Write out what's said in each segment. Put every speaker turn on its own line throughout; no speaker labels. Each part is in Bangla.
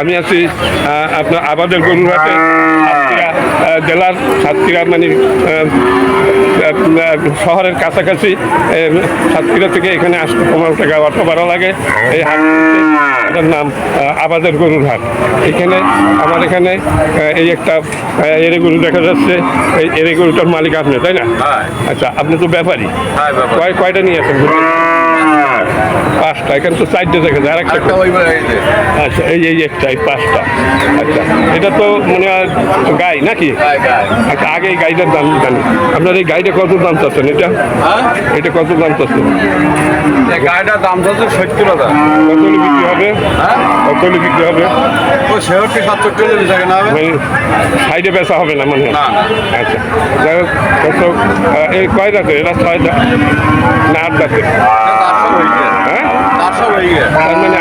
আমি আছি আপনার আবাদের গরুরহাটে সাতক্ষীরা আহ, জেলার সাতক্ষীরা মানে শহরের কাছাকাছি সাতক্ষীরা থেকে এখানে আসতে পনেরো টাকা অটো ভাড়া লাগে। এই হাট এটার নাম আবাদের গরুর হাট এখানে আমার এখানে এই একটা এরে গরু দেখা যাচ্ছে। এই এরে গরুটার মালিক আপনি তাই না?
হ্যাঁ।
আচ্ছা আপনি তো
হ্যাঁ, ব্যাপারী।
কয় কয়টা নিয়ে আসেন? পাঁচটা এখানে তো চারটে দেখা যায় আরেকটা আচ্ছা এই এই একটা এই পাঁচটা আচ্ছা। এটা তো মনে হয় গাই নাকি। আচ্ছা আগে এই গাইটার দাম জানি। আপনার এই গাইটা কত দাম চাচ্ছেন এটা?
হ্যাঁ?
এটা কত দাম চাচ্ছেন?
এই গাড়িটার দাম হচ্ছে সত্তর হাজার।
কত বিক্রি হবে?
হ্যাঁ?
কত বিক্রি হবে?
ছেষট্টি সাতষট্টি হলে বেচা কেনা হবে?
মানে সাইডে বেচা হবে না মনে? হয়। আচ্ছা যাই হোক আহ, এই কয় দাঁতে এরা ছয় দাঁত? না আট দাঁতে তার মানে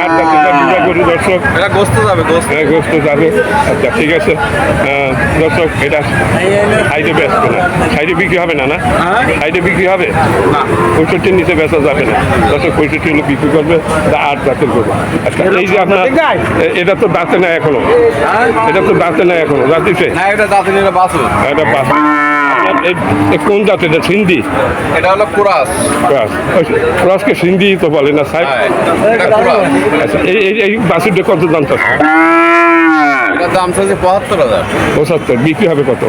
গরু দর্শক।
এটা গোস্ত যাবে গোস্ত।
হ্যাঁ, গোস্ত যাবে। আচ্ছা ঠিক আছে। দর্শক এটা সাইডে না? সাইডে বিক্রি হবে না না?
হ্যাঁ।
সাইডে বিক্রি হবে?
না।
পঁয়ষট্টির নিচে বেচা যাবে না। দর্শক পঁয়ষট্টি হলে বিক্রি করবে তা আট দাঁতের গরু আচ্ছা এই যে আপনার এটা তো দাঁতে না এখনও।
হ্যাঁ?
এটা তো দাঁতে না এখনও। দাঁতিতে
না এটা দাঁতে বাসু
এটা বাস কোন জাত এটা সিন্ধি?
এটা হলো কুরাস।
ক্রাস। ক্রাসকে সিন্ধি তো বলে না সাহেব?
হ্যাঁ এটা কুরাস।
আচ্ছা এই এই এই বাসুরটা কত দাম চাচ্ছে?
দাম চাইছে পঁচাত্তর হাজার।
পঁচাত্তর বিক্রি হবে কত?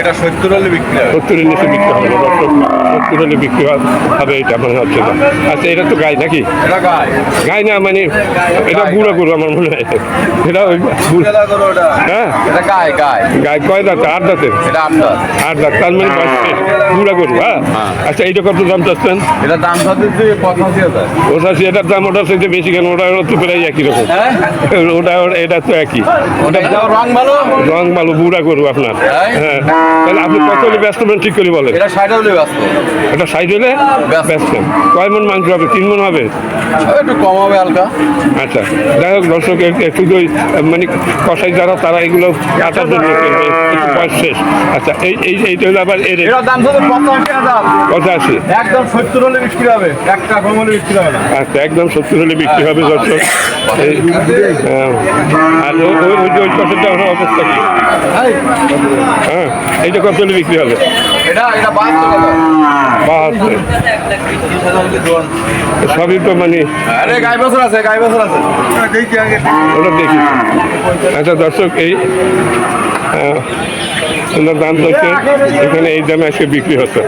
এটা সত্তর হলে বিক্রি হবে।
সত্তরের নিচে বিক্রি হবে সত্তর হলে বিক্রি হবে এটা মনে হচ্ছে না। আচ্ছা এটা তো গাই নাকি?
এটা গায়ে
না মানে এটা বুড়ো গরু আমার মনে হয়। এটা ওই হ্যাঁ?
এটা গায়ে গায়ে
গাই কয় দাঁত? আট দাঁতের
এটা
আট দাঁত। তার মানে বয়স শেষ। বুড়া গরু হ্যাঁ?
হ্যাঁ।
আচ্ছা এইটা কত দাম চাচ্ছেন?
এটা দাম চাচ্ছে পঁচাশি হাজার।
ওটা এটার দাম ওটার সাথে বেশি কেন? ওটা তো প্রায় একই রকম।
হ্যাঁ?
ওটা ওটা- এটা তো একই। ওটা
রং ভালো।
রং ভালো বুড়া গরু আপনার।
হ্যাঁ।
হ্যাঁ। তাহলে আপনি কত হলে ব্যস্ত ঠিক করে বলেন।
এটা ষাট হলে ব্যস্ত।
এটা সাইড হলে
ব্যস্ত।
ব্যস্ত। কয় মন মাংস হবে? তিন মন হবে?
একটু কম হবে হালকা।
আচ্ছা যাই হোক দর্শক একটু মানে কষাই যারা তারা এগুলো কাটার জন্য শেষ। আচ্ছা এই এই এইটা হলো আবার এর
দাম পঁচাশি একদম সত্তর হলে বিক্রি হবে একটা কম হলে বিক্রি হবে না।
আচ্ছা একদম সত্তর হলে বিক্রি হবে দর্শক। হ্যাঁ। আর ওই ওই যে ওই পাশেরটা ওর অবস্থা কি? হ্যাঁ এইটা কত হলে বিক্রি হবে?
এটা এটা বাহাত্তর
সবই তো মানে
আরে গাই বছর আছে গাই বছর আছে। দেখি আগে
ওটা দেখি। আচ্ছা দর্শক এই ওনার দাম চলছে এখানে এই দামে আজকে বিক্রি হচ্ছে।